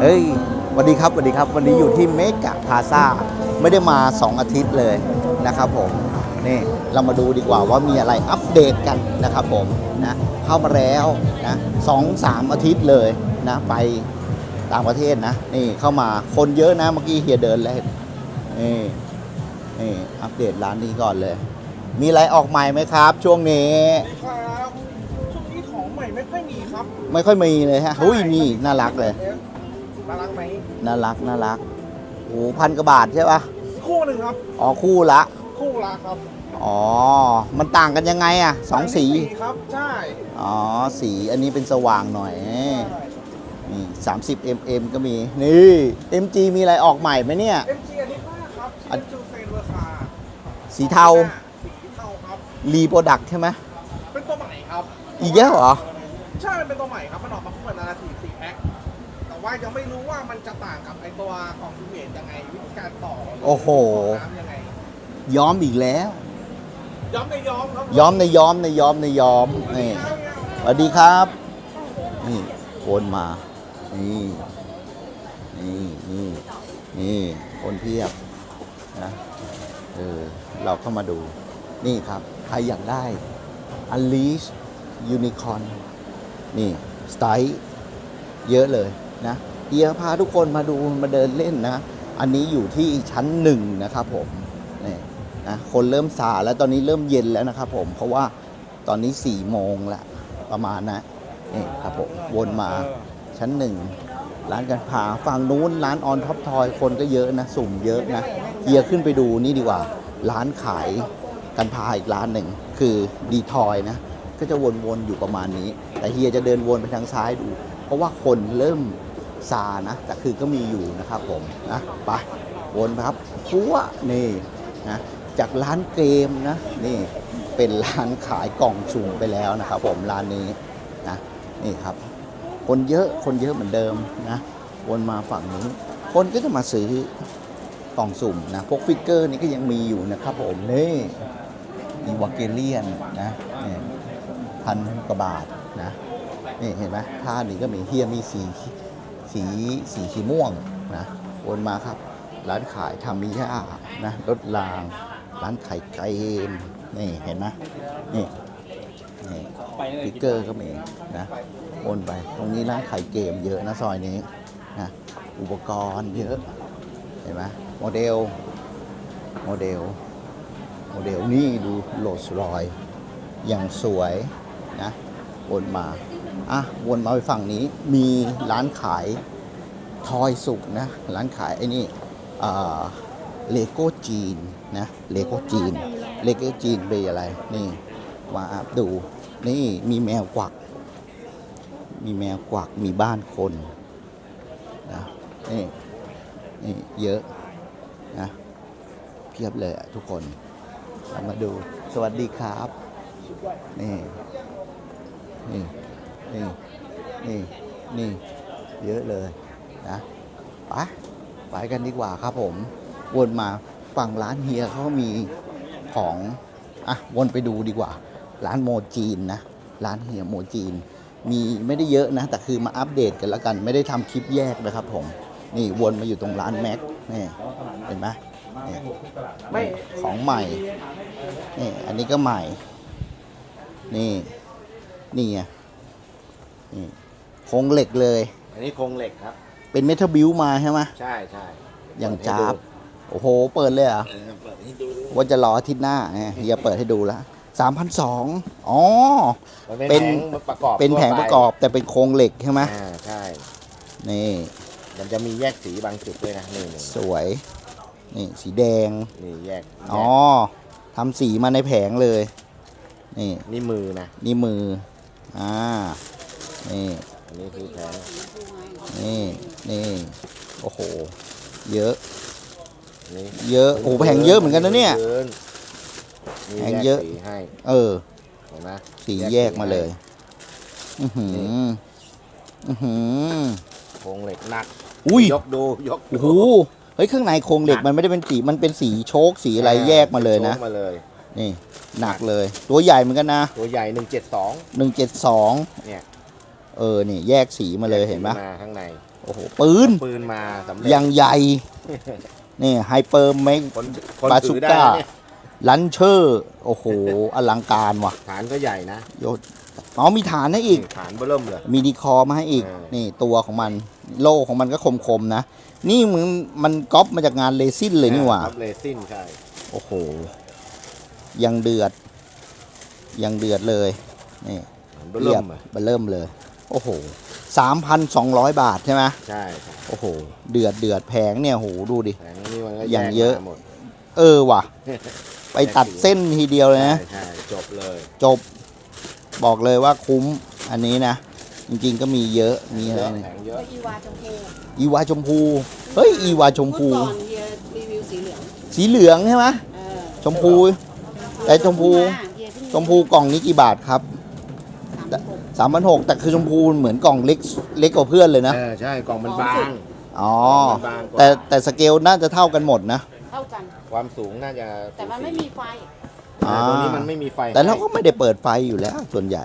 เฮ้ยสวัสดีครับสวัสดีครับ วันนี้อยู่ที่เมกะพาซาไม่ได้มา 2 อาทิตย์เลยนะครับผม นี่เรามาดูดีกว่าว่ามีอะไรอัปเดตกันนะครับผมนะเข้ามาแล้วนะสองสามอาทิตย์เลยนะไปต่างประเทศนะนี่เข้ามาคนเยอะนะเมื่อกี้เฮียเดินเลยนี่นี่อัปเดตร้านนี้ก่อนเลย มีอะไรออกใหม่ไหมครับ ช่วงนี้ครับช่วงนี้ของใหม่ไม่ค่อยมีครับ ไม่ค่อยมีเลยฮะหุ้ยนี่น่ารักเลย น่ารักไหมน่ารักน่ารักโอ้พันกว่าบาทใช่ปะคู่หนึ่งครับ อ๋อคู่ละ คู่ละครับอ๋อ มันต่างกันยังไงอะสองสีครับ ใช่ อ๋อ สีอันนี้เป็นสว่างหน่อยนี่สามสิบ mm ก็มี นี่ MG มีอะไรออกใหม่ไหมเนี่ยเอ็มจีอันนี้มากครับอันชื่อเฟนเวอร์คาสีเทา สีเทาครับ รีโปรดักใช่ไหมเป็นตัวใหม่ครับ อีกแล้วเหรอ ใช่มันเป็นตัวใหม่ครับ มันออกมาคู่กับนาราทีสี่แพ็คแต่ ว่ายังไม่รู้ว่ามันจะต่างกับไอตัวกล่องพิเมจยังไงวิธีการต่อโอ้โห ต่น้ำยังไงย้อมอีกแล้ว ย้อมในย้อมครับย้อมในย้อมในย้อมในย้อมนี่สวัสดีครับ นี่โอนมา นี่ นี่นี่นี่คนเพียบนะเออเราเข้ามาดู นี่ครับ ใครอยากได้ Unleash Unicorn นี่ สไตล์เยอะเลย นะเดียพาทุกคนมาดูมาเดินเล่นนะ อันนี้อยู่ที่ชั้นหนึ่งนะครับผมนี่นะคนเริ่มซาแล้วตอนนี้เริ่มเย็นแล้วนะครับผมเพราะว่าตอนนี้4ี่โมงละประมาณนะนี่ครับผมวนมาชั้นหนึ่งร้านกันพาฝั่งนู้นร้านออนท็อปทอยคนก็เยอะนะ สุ่มเยอะนะเฮียขึ้นไปดูนี่ดีกว่า ร้านขายกันพาอีกร้านหนึ่งคือดีทอยนะ ก็จะวนๆอยู่ประมาณนี้ แต่เฮียจะเดินวนไปทางซ้ายดู เพราะว่าคนเริ่ม ซานะ แต่คือก็มีอยู่นะครับผมนะไปวนไปครับฟัวนี่นะจากร้านเกมนะนี่เป็นร้านขายกล่องสุ่มไปแล้วนะครับผมร้านนี้นะนี่ครับ คนเยอะคนเยอะเหมือนเดิมนะวนมาฝั่งนี้ คนก็จะมาซื้อกล่องสุ่มนะพวกฟิกเกอร์นี่ก็ยังมีอยู่นะครับผมนี่อีวาเกเลียนนะนี่พันกว่าบาทนะนี่เห็นไหมท่านี้ก็มีเฮียมีสี สีสีขีม่วงนะวนมาครับ ร้านขายทามิยานะรถราง ร้านขายเกมนี่เห็นไหมนี่นี่ฟิกเกอร์ก็มีนะวนไปตรงนี้ร้านขายเกมเยอะนะซอยนี้นะอุปกรณ์เยอะเห็นไหมโมเดลโมเดลโมเดลนี่ดูโรลส์รอยอย่างสวยนะวนมา อะวนมาไปฝั่งนี้มีร้านขายทอยสุกนะ ร้านขายไอ้นี่เลโก้จีนนะเลโก้จีนเลโก้จีนเป็นอะไร นี่มาดู นี่มีแมวกวัก มีแมวกวักมีบ้านคนนะนี่นี่เยอะนะเพียบเลยอะทุกคนามาดูสวัสดีครับนี่นี่ นี่นี่นี่เยอะเลยนะไปไปกันดีกว่าครับผมวนมาฝั่งร้านเฮียเขามีของอะวนไปดูดีกว่า ร้านโมจีนนะร้านเฮียโมจีน มีไม่ได้เยอะนะ แต่คือมาอัปเดตกันแล้วกัน ไม่ได้ทำคลิปแยกนะครับผม นี่วนมาอยู่ตรงร้านแม็กนี่เห็นไหมนี่นี่ของใหม่นี่อันนี้ก็ใหม่ นี่นี่ไง นี่โครงเหล็กเลย อันนี้โครงเหล็กครับ เป็นเมทัลบิวมาใช่ไหมใช่ใช่อย่างจ้าบโอ้โห เปิดเลยเหรอะเออเปิดให้ดูว่าจะรออาทิตย์หน้าเนี่ยเฮียเปิดให้ดูแล้วสามพันสองอ๋อ มันเป็เป็น นแผงประกอบเป็นแผงประกอบแต่เป็นโครงเหล็กใช่ไหมอ่าใช่ นี่ มันจะมีแยกสีบางจุดด้วยนะนี่นี่สวย นี่สีแดง นี่แยกอ๋อทำสีมาในแผงเลย นี่ นี่มือนะ นี่มือ อ่า นี่อันนี้คือแผงนี่นี่โอ้โห เยอะนี่เยอะโอ้โหแผงเยอะเหมือนกันนะเนี่ยพื้นนี่แผงเยอะแกสีให้เออ เห็นไหมสีแยกมาเลย อือหืออือหือโครงเหล็กหนักอุ้ยยกดูยกโอ้โหเฮ้ยข้างในโครงเหล็กมันไม่ได้เป็นสีมันเป็นสีโชคสีอะไรแยกมาเลยนะ โชกมาเลย นี่ หนักเลย ตัวใหญ่เหมือนกันนะตัวใหญ่ 172หนึ่งเจ็ดสองเนี่ย เออนี่แยกสีมาเลยเห็นปะมาข้างในโอ้โหปืนปืนมาสำเร็จอย่างใหญ่นี่ไฮเปอร์เมกคนคนบาถืซูอได้ก้านะเนี่ยลันเชอร์โอ้โห อลังการว่ะ ฐานก็ใหญ่นะโยอ๋อมีฐานให้อีกฐานเบิ่มเลยมีดีคอร์มาให้อีกเออนี่ตัวของมันโล่ของมันก็คมๆนะ นี่มึงมันก๊อปมาจากงานเลซินเลยนี่หว่าครับเลซินใช่โอ้โห ยังเดือด ยังเดือดเลยนี่ฐานเบิ่มเลยเบเริ่มเลย โอ้โหสามพันสองร้อยบาทใช่ไหมใช่ครับโอ้โห เดือดเดือดแพงเนี่ยโหดูดิ แผงนี้มันก็อย่างเยอะแกมาหมดเออว่ะ ไปตัดเส้นทีเดียวเลยนะ ใช่ใช่จบเลยจบ บอกเลยว่าคุ้มอันนี้นะ จริงๆก็มีเยอะมีอะไรเยอะเนี่ยแผงเยอะ อีวาชมพูอีวาชมพู เฮ้ย อีวาชมพู เมื่อก่อนเฮียรีวิวสีเหลืองสีเหลืองใช่ไหมเออชมพู แต่ชมพู เฮียเพิ่งชมพูกล่องนี้กี่บาทครับ สามพันหกสามพันหกแต่คือชมพูเหมือนกล่องเล็กเล็กกว่าเพื่อนเลยนะ เออใช่กล่องมันบาง อ๋อ บางกว่า แต่แต่สเกลน่าจะเท่ากันหมดนะ เท่ากัน ความสูงน่าจะแต่มันไม่มีไฟแต่ตัวนี้มันไม่มีไฟแต่เราก็ไม่ได้เปิดไฟอยู่แล้วส่วนใหญ่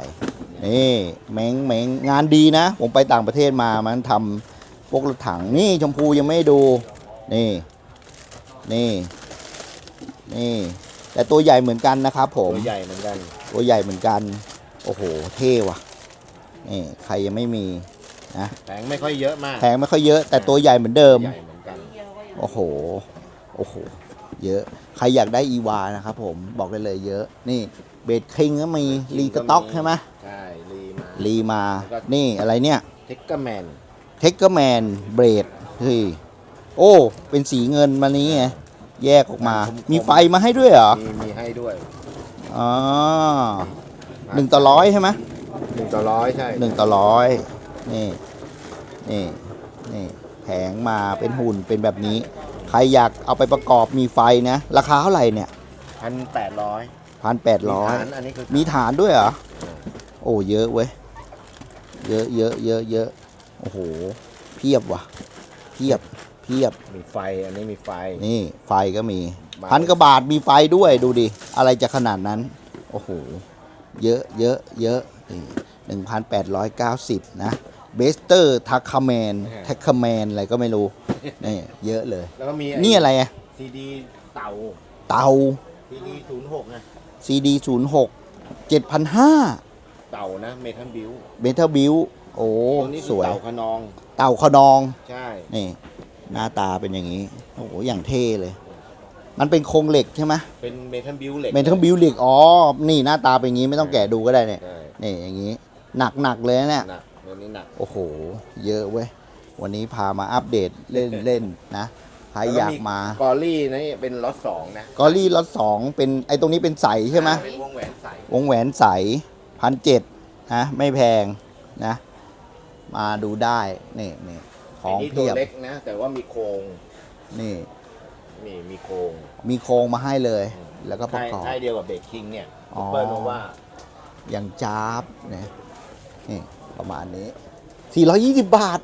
นี่เม้งเม้งงานดีนะ ผมไปต่างประเทศมามันทำพวกรถถังนี่ชมพูยังไม่ดู นี่ นี่ นี่ แต่ตัวใหญ่เหมือนกันนะครับผม ตัวใหญ่เหมือนกัน ตัวใหญ่เหมือนกัน โอ้โห เท่ว่ะนี่ใครยังไม่มีนะแผงไม่ค่อยเยอะมากแพงไม่ค่อยเยอะแต่ตัวใหญ่เหมือนเดิม ใหญ่เหมือนกันเฮียก็ยังโอ้โห โอ้โห เยอะ ใครอยากได้อีวานะครับผม บอกได้เลยเยอะ นี่เบดคิงก็มี รีสต็อกใช่ไหมใช่รีมา รีมา แล้วก็ นี่อะไรเนี่ย เทคเกอร์แมน เทคเกอร์แมน เบรดเฮ้ย โอ้ เป็นสีเงินมานี้ไง แยกออกมามีไฟมาให้ด้วยเหรอ มีมีให้ด้วย อ๋อ หนึ่งต่อร้อยใช่ไหมหนึ่งต่อร้อยใช่หนึ่งต่อร้อยนี่นี่นี่แผงมาเป็นหุ่นเป็นแบบนี้ ใครอยากเอาไปประกอบมีไฟนะ ราคาเท่าไหร่เนี่ยพันแปดร้อยพันแปดร้อยอันนี้คือมีฐานด้วยเหรอ โอ้เยอะเว้ย เยอะเยอะเยอะเยอะโอ้โห เพียบว่ะ เพียบเพียบ มีไฟอันนี้มีไฟ นี่ไฟก็มีบาทพันกว่าบาทมีไฟด้วยดูดิ อะไรจะขนาดนั้น โอ้โห เยอะเยอะเยอะหนึ่งพันแปดร้อยเก้าสิบนะเบสเตอร์ทักคาแมนทักคาแมนอะไรก็ไม่รู้นี่เยอะเลย แล้วก็มีนี่อะไรอะซีดีเต่าเตาซีดีศูนย์หกไง CD ศูนย์หกเจ็ดพันห้าเต่านะเมทัลบิวเบเทอร์บิวโอ้ตัวนี้สคือวยเต่าขนอง เต่าขนอง ใช่ นี่ หน้าตาเป็นอย่างนี้ โอ้โหอย่างเท่เลย มันเป็นโครงเหล็กใช่ไหมเป็นเมทัลบิวเหล็กเมทัลบิวเหล็กอ๋อ นี่หน้าตาเป็นอย่างนี้ไม่ต้องแกะดูก็ได้เนี่ยใช่นี่อย่างนี้ หนักหนักๆเลยนะเนี่ยหนักตัวนี้หนัก โอ้โห เยอะเว้ย วันนี้พามาอัปเดตเล่นเล่นนะ ใครอยากมากอรี่นี่เป็นล็อตสองนะ กอรี่ล็อตสองเป็นไอ้ตรงนี้เป็นใสใช่ไหมเป็นวงแหวนใส วงแหวนใสพันเจ็ดนะ ไม่แพงนะ มาดูได้นี่นี่ขไอ้องนี่ตัเพีวยบเล็กนะ แต่ว่ามีโครงนี่นี่มีโครง มีโครงมาให้เลย แล้วก็ประค่ายกอบ ค่ายเดียวกับเบกคิงเนี่ยอ๋อ ซุปเปอร์โนวาอย่างจ้าบนะนี่ประมาณนี้ 420 บาท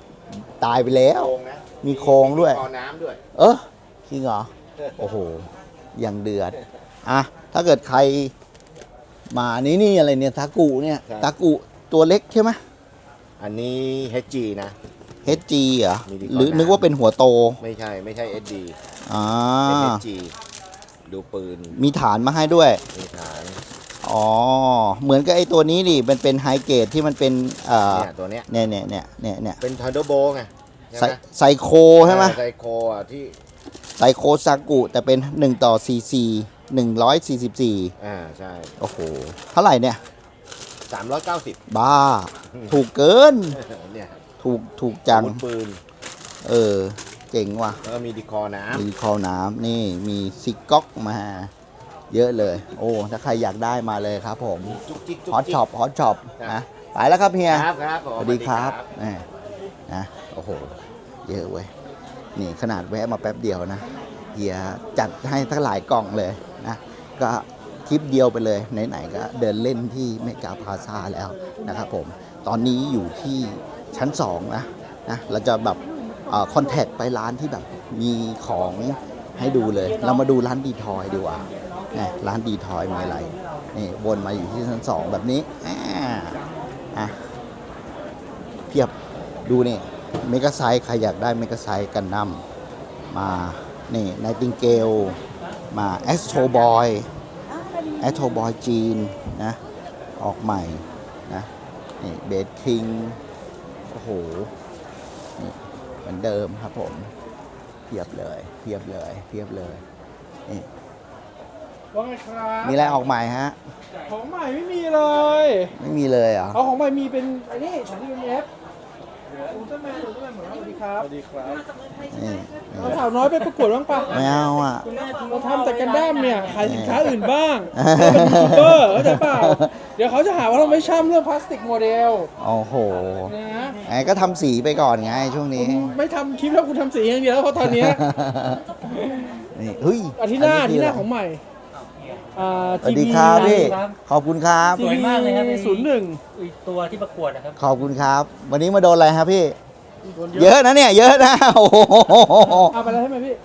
ตายไปแล้ว โครงนะมีโครงด้วย มีคอน้ำด้วย เออจริงเหรอ โอ้โห อย่างเดือด อะ ถ้าเกิดใครมานี่นี่อะไรเนี่ย ทากุเนี่ยทากุตัวเล็กใช่ไหมอันนี้ HG นะ HG เหรอ มีดีกว่าหรือนะ นึกว่าเป็นหัวโต ไม่ใช่ไม่ใช่ SD อ่า เป็น HG ดูปืนมีฐานมาให้ด้วย มีฐานอ๋อ เหมือนกับไอ้ตัวนี้ดิมันเป็นไฮเกรดที่มันเป็นเอ่อเนี่ยตัวเนี้ยเนี่ยเนี่ยเนี่ยเนี่ยเนี่ยเป็นทันเดอร์โบไงใช่ไซไหมไซโคใช่ไหม ไซโคอะที่ไซโคซากุแต่เป็น 1 ต่อ CC 144 อ่าใช่โอ้โห เท่าไหร่เนี่ย 390 บ้า ถูกเกิน เนี่ย ถูกถูกจัง อาวุธปืน เออ เจ๋งว่ะ แล้วก็มีดีคอน้มีคอน้ำนี่มีซิกก๊อกมา เยอะเลย โอ้ ถ้าใครอยากได้มาเลยครับผมำจุกจิกจุกฮอตจิก ช็อปฮอตช็อปครับ นะไปแล้วครับเฮีย ครับครับผม สวัสดีครับนี่นะ โอ้โห เยอะเว้ย นี่ขนาดแวะมาแป๊บเดียวนะ เฮียจัดให้ทั้งหลายกล่องเลยนะ ก็คลิปเดียวไปเลย ไหนๆก็เดินเล่นที่เมกาพาซาแล้วนะครับผม ตอนนี้อยู่ที่ ชั้น2นะนะเราจะแบบคอนแทคไปร้านที่แบบมีของให้ดูเลย เรามาดูร้านดีทอยดีกว่านี่ร้านดีทอยมีอะไรนี่วนมาอยู่ที่ชั้นสองแบบนี้อ่าอะเพียบดูนี่เมกะไซส์ใครอยากได้เมกะไซส์กันดั้มมานี่ไนติงเกลมาแอสโ o บอยแอสโ o บอยจีนนะออกใหม่นะนี่เบดคิง โอ้โห นี่เหมือนเดิมครับผมเทียบเลยเทียบเลยเทียบเลย นี่ ว่าไงครับมีอะไรออกใหม่ฮะ ของใหม่ไม่มีเลย ไม่มีเลยเหรอ เอาของใหม่มีเป็นไอ้นี่ของที่เป็นเอฟอุลตร้าแมนอุลตร้าแมนเหมือนสวัสดีครับสวัสดีครับนี่เอาสาวน้อยไปประกวดบ้างปะไม่เอาอะ เราทำแต่กันด้ามเนี่ย ขายสินค้าอื่นบ้างเราเป็นยูทูบเบอร์เข้าใจเปล่า เดี๋ยวเขาจะหาว่าเราไม่ช่ำเรื่องพลาสติกโมเดลโอ้โหนะไอ้ก็ทำสีไปก่อนไงช่วงนี้ไม่ทำคลิปแล้วคุณทำสีอย่างเดียวเพราะตอนเนี้ย นี่เฮ้ยอาทิตย์หน้าอัอาทิตย์หน้าของใหม่อ่า สวัสดีครับพี่ครับ ขอบคุณครับ สวยมากเลยครับศูนย์หนึ่งอีกตัวที่ประกวดนะครับ ขอบคุณครับ วันนี้มาโดนอะไรครับพี่ เยอะนะเนี่ย เยอะนะโอ้โหเอาไปแล้วใช่ไหมพี่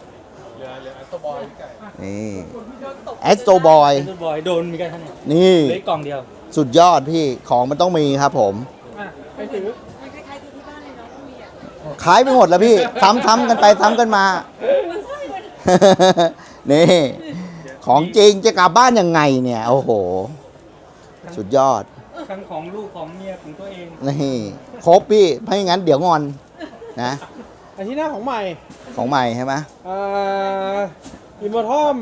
นี่แอสโตบอย เป็นบอยโดนมีกันท่านเนี่ยนี่ เหลืออีกกล่องเดียว สุดยอดพี่ของมันต้องมีครับผม อะไปถือมันคล้ายๆที่ที่บ้านเลยเนาะต้องมีอะขายไปหมดแล้วพี่ ซ้ำซ้ำกันไปซ้ำกันมานี่ ของจริงจะกลับบ้านยังไงเนี่ย โอ้โห สุดยอด ทั้งของลูกของเมียของตัวเอง นี่ครบพี่ไม่งั้นเดี๋ยวงอนนะอาทิตย์หน้าของใหม่ของใหม่ใช่ไหมอ่าอิมมอร์ทอม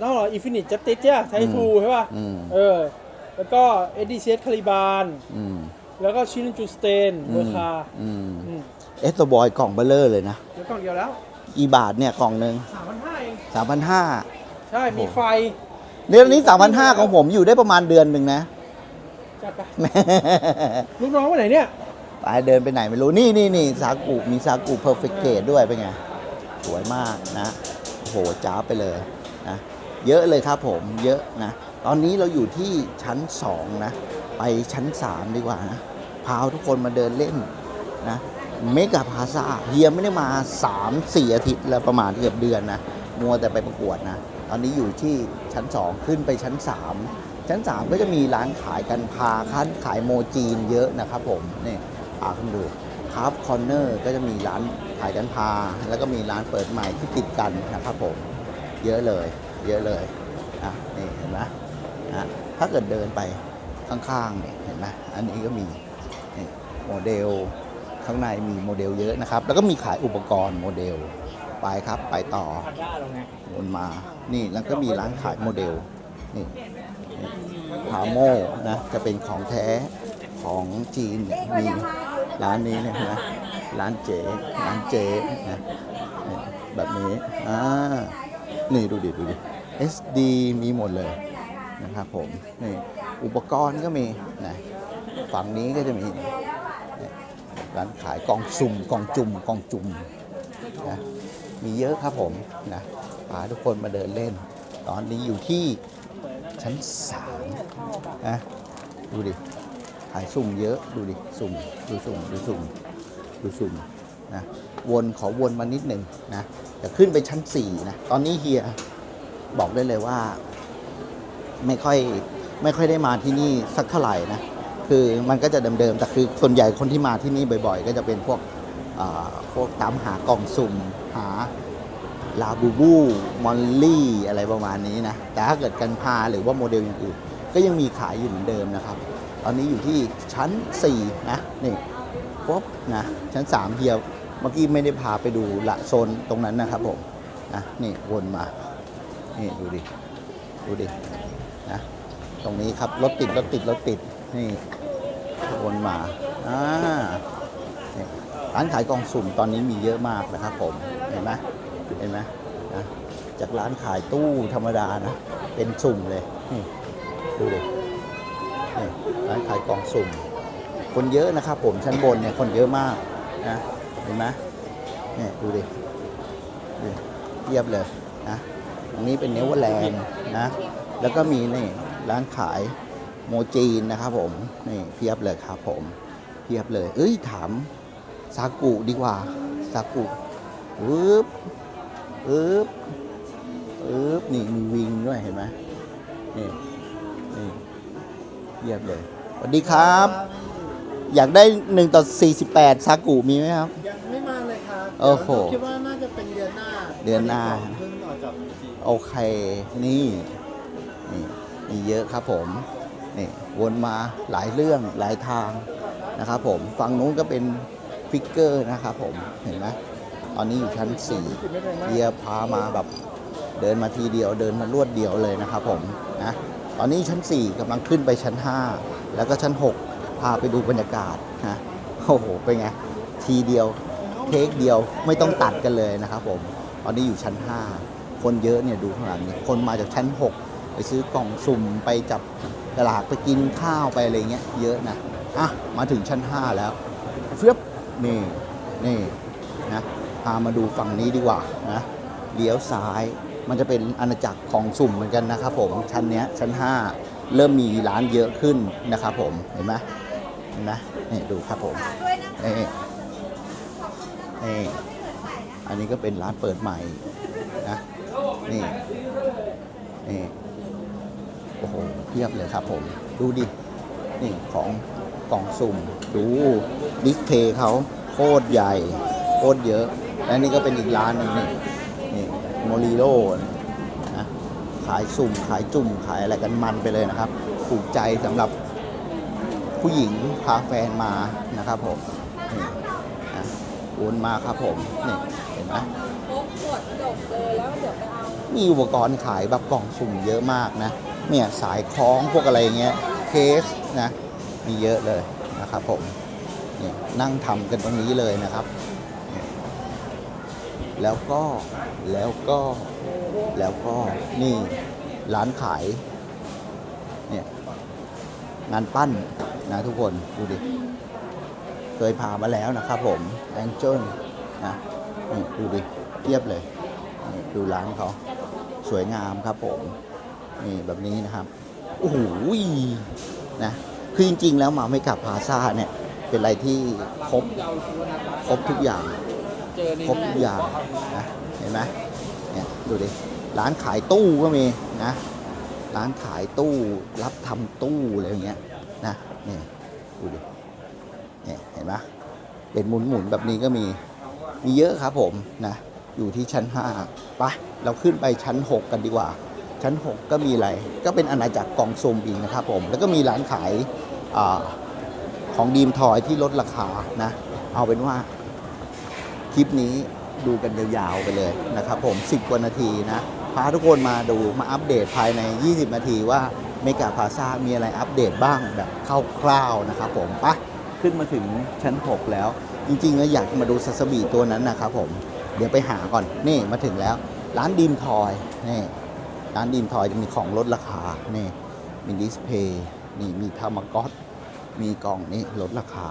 เท่าไหร่อินฟินิตจัตติสใช่ไททูใช่ป่ะ อืม เออ แล้วก็เอ็ดดี้เซคาริบาน อืมแล้วก็ชินจูสเตนเบอร์คาอืมอืมเอสโตบอยกล่องเบลเลอร์เลยนะ เดี๋ยวกล่องเดียวแล้วกี่บาทเนี่ยกล่องหนึ่งสามพันห้าเอง สามพันห้าใช่ มีไฟ เดือนนี้สามพันห้าของผมอยู่ได้ประมาณเดือนหนึ่งนะ จัดไป ลูกน้องไปไหนเนี่ย ไปเดินไปไหนไม่รู้ นี่นี่นี่ซากุมีซากุเพอร์เฟกเกตด้วยเป็นไง สวยมากนะโอ้โหจ้าบไปเลยนะเยอะเลยครับผมเยอะนะ ตอนนี้เราอยู่ที่ชั้น 2 นะ ไปชั้น 3 ดีกว่านะ พาทุกคนมาเดินเล่นนะเมกาพาซาเฮียไม่ได้มา 3-4 อาทิตย์แล้วประมาณเกือบเดือนนะ มัวแต่ไปประกวดนะ ตอนนี้อยู่ที่ชั้น 2 ขึ้นไปชั้น 3 ชั้น 3 ก็จะมีร้านขายกันพาคันขายโมจีนเยอะนะครับผมนี่พาคุณดูคราฟคอนเนอร์ก็จะมีร้านขายกันพา แล้วก็มีร้านเปิดใหม่ที่ติดกันนะครับผม เยอะเลย เยอะเลยอะนี่เห็นไหม นะถ้าเกิดเดินไปข้างๆเนี่ยเห็นไหมอันนี้ก็มีนี่โมเดลข้างในมีโมเดลเยอะนะครับ แล้วก็มีขายอุปกรณ์โมเดลไปครับไปต่อพันด้าเราไงวนมา นี่แล้วก็มีร้านขายโมเดลนี่พาโมนะจะเป็นของแท้ของจีนเนี่ยมีร้านนี้เนยนะร้านเจร้านเจนะนี่แบบนี้อ่านี่ดูดิดูดิ SD มีหมดเลย นะครับผมนี่อุปกรณ์ก็มีนะฝั่งนี้ก็จะมีร้านขายกองสุ่มกองจุ่มกองจุ่มนะมีเยอะครับผมนะพาทุกคนมาเดินเล่น ตอนนี้อยู่ที่ชั้นสามนะดูดิขายสุ่มเยอะดูดิสุ่มดูสุ่มดูสุ่มดูสุ่มนะวนขอวนมานิดหนึ่งนะจะขึ้นไปชั้นสี่นะตอนนี้เฮียบอกได้เลยว่า ไม่ค่อยไม่ค่อยได้มาที่นี่สักเท่าไหร่นะคือมันก็จะเดิมๆแต่คือส่วนใหญ่คนที่มาที่นี่บ่อย ๆ ก็จะเป็นพวกพวกตามหากล่องสุ่มหาลาบูบูมอลลี่อะไรประมาณนี้นะ แต่ถ้าเกิดกันพาหรือว่าโมเดลอย่างอื่น ก็ยังมีขายอยู่เหมือนเดิมนะครับ ตอนนี้อยู่ที่ชั้น 4 นะ นี่ปุ๊บนะ ชั้น 3เฮียเมื่อกี้ไม่ได้พาไปดูละโซนตรงนั้นนะครับผมนะนี่วนมา นี่ดูดิ ดูดิ นะตรงนี้ครับรถติดรถติดรถติดนี่วนมาอ่าร้านขายกล่องสุ่มตอนนี้มีเยอะมากนะครับผมเห็นไหมเห็นไหมนะจากร้านขายตู้ธรรมดานะเป็นสุ่มเลยนี่ดูดินี่ร้านขายกล่องสุ่ม คนเยอะนะครับผมชั้นบนเนี่ยคนเยอะมากนะเห็นไหมนี่ดูดิดูเทียบเลยนะตรงนี้เป็นเนเวอร์แลนด์นะ แล้วก็มีนี่ร้านขายโมจีนนะครับผมนี่เพียบเลยครับผมเพียบเลย เอ้ยถามซากุดีกว่าซากุอึ๊บอึ๊บอึ๊บนี่มีวิงด้วยเห็นไหมนี่นี่เพียบเลยสวัสดีครับ อยากได้1ต่อ48ซากุมีไหมครับ ยังไม่มาเลยครับโอ้โหเดี๋ยวคิดว่าน่าจะเป็นเดือนหน้า เดือนหน้า เพิ่งออกจากจีโอเค นี่ นี่มีเยอะครับผมนี่วนมาหลายเรื่องหลายทางนะครับผมฝั่งนู้นก็เป็นฟิกเกอร์นะครับผมเห็นไหมตอนนี้อยู่ชั้น4เยียพามาแบบเดินมาทีเดียวเดินมารวดเดียวเลยนะครับผมนะตอนนี้ชั้น 4กำลังขึ้นไปชั้น 5 แล้วก็ชั้น 6 พาไปดูบรรยากาศนะโอ้โหเป็นไงทีเดียวเทคเดียวไม่ต้องตัดกันเลยนะครับผมตอนนี้อยู่ชั้น 5 คนเยอะเนี่ยดูข้างหลังนี่คนมาจากชั้น 6 ไปซื้อกล่องสุ่มไปจับตลาดไปกินข้าวไปอะไรเงี้ยเยอะนะอะมาถึงชั้น 5 แล้วเฟียบนี่นี่นะพามาดูฝั่งนี้ดีกว่านะเลี้ยวซ้ายมันจะเป็นอาณาจักรของสุ่มเหมือนกันนะครับผมชั้นเนี้ยชั้น 5 เริ่มมีร้านเยอะขึ้นนะครับผมเห็นไหมเห็นไหมนี่ดูครับผมนี่นี่อันนี้ก็เป็นร้านเปิดใหม่นะนี่นี่ อ้โหเพียบเลยครับผม ดูดิ นี่ของกล่องสุ่ม ดูดิสเพย์เขาโคตรใหญ่ โคตรเยอะ และนี่ก็เป็นอีกร้านหนึงนี่นี่โมริโร่นะขายสุ่มขายจุ่มขายอะไรกันมันไปเลยนะครับ ถูกใจสำหรับผู้หญิงพาแฟนมานะครับผมนี่นะวนมาครับผม นี่เห็นไหมพบขวดจบเลยแล้วเดี๋ยวไปเอา มีอุปกรณ์ขายแบบกล่องสุ่มเยอะมากนะ เนี่ยสายคล้องพวกอะไรเงี้ยเคสนะมีเยอะเลยนะครับผมเนี่ยนั่งทำกันตรงนี้เลยนะครับ แล้วก็แล้วก็แล้วก็นี่ร้านขายเนี่ยงานปั้นนะทุกคนดูดิ เคยพามาแล้วนะครับผมแองเจิลนะนี่ดูดิเทียบเลย ดูร้านเขาสวยงามครับผม นี่แบบนี้นะครับโอ้โหนะคือจริง ๆ แล้วมาไม่กลับพาซ่าเนี่ย เป็นอะไรที่ครบครบทุกอย่างครบทุกอย่างนะเห็นไหมเนี่ยดูดิร้านขายตู้ก็มีนะ ร้านขายตู้รับทำตู้อะไรอย่างเงี้ยนะเนี่ยดูดิเนี่ยเห็นไหมเป็นหมุนๆแบบนี้ก็มีมีเยอะครับผมนะอยู่ที่ชั้น5ไปเราขึ้นไปชั้น 6 กันดีกว่า ชั้น 6 ก็มีอะไร ก็เป็นอาณาจักรกองซุมอีกนะครับผม แล้วก็มีร้านขายอาของดีมทอยที่ลดราคานะ เอาเป็นว่าคลิปนี้ดูกันยาวๆไปเลยนะครับผม 10 กว่านาทีนะ พาทุกคนมาดูมาอัปเดตภายใน 20 นาทีว่าเมกาพาซามีอะไรอัปเดตบ้างแบบคร่าวๆนะครับผมปะขึ้นมาถึงชั้น 6 แล้ว จริงๆแล้วอยากมาดูซัสบีตัวนั้นนะครับผม เดี๋ยวไปหาก่อน นี่มาถึงแล้ว ร้านดีมทอย นี่ ร้านดีมทอยจะมีของลดราคา นี่มีดิสเพย์นี่มีทามากอตมีกล่องนี่ลดราคา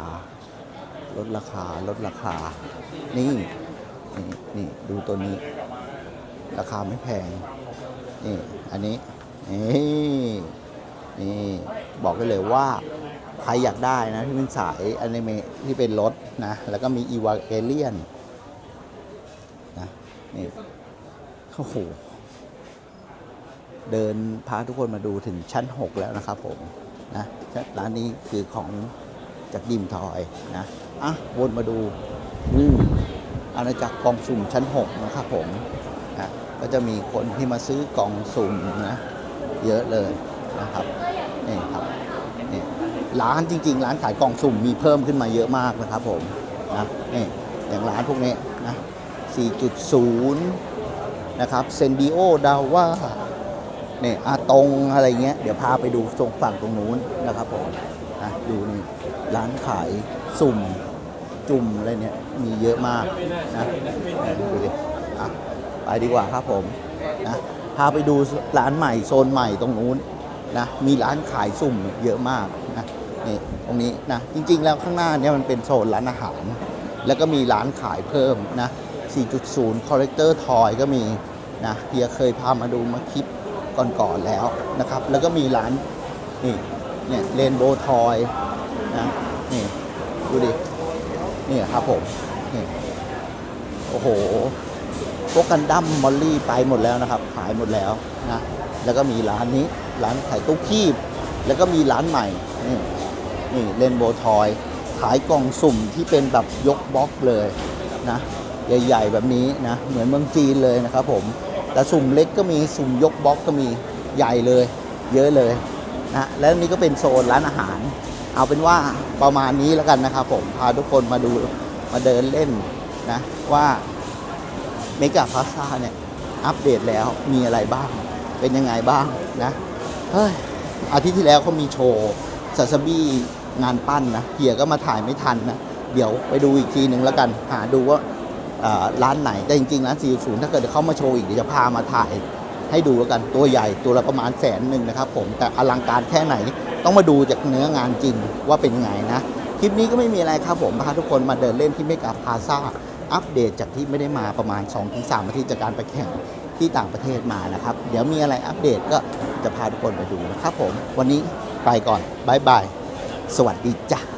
ลดราคาลดราคา นี่นี่นี่ดูตัวนี้ ราคาไม่แพง นี่อันนี้ นี่นี่บอกได้เลยว่าใครอยากได้นะ ที่เป็นสายอนิเมะที่เป็นรถนะ แล้วก็มีอีวาเอเลียนนะนี่โอ้โห เดินพาทุกคนมาดูถึงชั้น 6 แล้วนะครับผมนะร้านนี้คือของจากดิมทอยนะอะวนมาดูอืมอาณาจักรกล่องสุ่มชั้น 6 นะครับผมนะก็จะมีคนที่มาซื้อกล่องสุ่มนะเยอะเลยนะครับนี่ครับนี่ร้านจริง ๆ ร้านขายกล่องสุ่มมีเพิ่มขึ้นมาเยอะมากนะครับผมนะนี่อย่างร้านพวกนี้นะ4.0 นะครับเซนดิโอดาว่า เนี่ยอาตรงอะไรเงี้ย เดี๋ยวพาไปดูตรงฝั่งตรงนู้นนะครับผมนะดูนี่ร้านขายสุ่มจุ่มอะไรเนี่ย มีเยอะมากนะดูดิอะไปดีกว่าครับผมนะพาไปดูร้านใหม่โซนใหม่ตรงนู้นนะมีร้านขายสุ่มเยอะมากนะนี่ตรงนี้นะจริง ๆ แล้วข้างหน้าเนี่ยมันเป็นโซนร้านอาหาร แล้วก็มีร้านขายเพิ่มนะ4.0 Collector Toy ก็มีนะเฮียเคยพามาดูมาคลิป ก่อนๆแล้วนะครับ แล้วก็มีร้านนี่เนี่ยเรนโบว์ทอยนะนี่ดูดินี่ครับผมนี่โอ้โหพวกกันดั้มมอลลี่ไปหมดแล้วนะครับ ขายหมดแล้วนะแล้วก็มีร้านนี้ร้านขายตู้คีบ แล้วก็มีร้านใหม่นี่นี่เรนโบว์ทอยขายกล่องสุ่มที่เป็นแบบยกบล็อกเลยนะใหญ่ ๆ แบบนี้นะเหมือนเมืองจีนเลยนะครับผม แต่สุ่มเล็กก็มีสุ่มยกบล็อกก็มีใหญ่เลย เยอะเลยนะแล้วนี่ก็เป็นโซนร้านอาหาร เอาเป็นว่าประมาณนี้แล้วกันนะครับผมพาทุกคนมาดูมาเดินเล่นนะว่าเมกาพาซาเนี่ยอัปเดตแล้วมีอะไรบ้าง เป็นยังไงบ้างนะเฮ้ยอาทิตย์ที่แล้วเขามีโชว์ซาซาบี้งานปั้นนะเฮียก็มาถ่ายไม่ทันนะ เดี๋ยวไปดูอีกทีหนึ่งแล้วกัน หาดูว่าอ่า ร้านไหนแต่จริงๆร้าน40ถ้าเกิดเขามาโชว์อีกเดี๋ยวจะพามาถ่ายให้ดูแล้วกันตัวใหญ่ตัวละประมาณแสนหนึ่งนะครับผมแต่อลังการแค่ไหนต้องมาดูจากเนื้องานจริงว่าเป็นไงนะ คลิปนี้ก็ไม่มีอะไรครับผมพาทุกคนมาเดินเล่นที่เมกาพาซาอัปเดตจากที่ไม่ได้มาประมาณ 2-3อาทิตย์จากการไปแข่งที่ต่างประเทศมานะครับ เดี๋ยวมีอะไรอัปเดตก็จะพาทุกคนไปดูนะครับผม วันนี้ไปก่อนบายบาย สวัสดีจ้ะ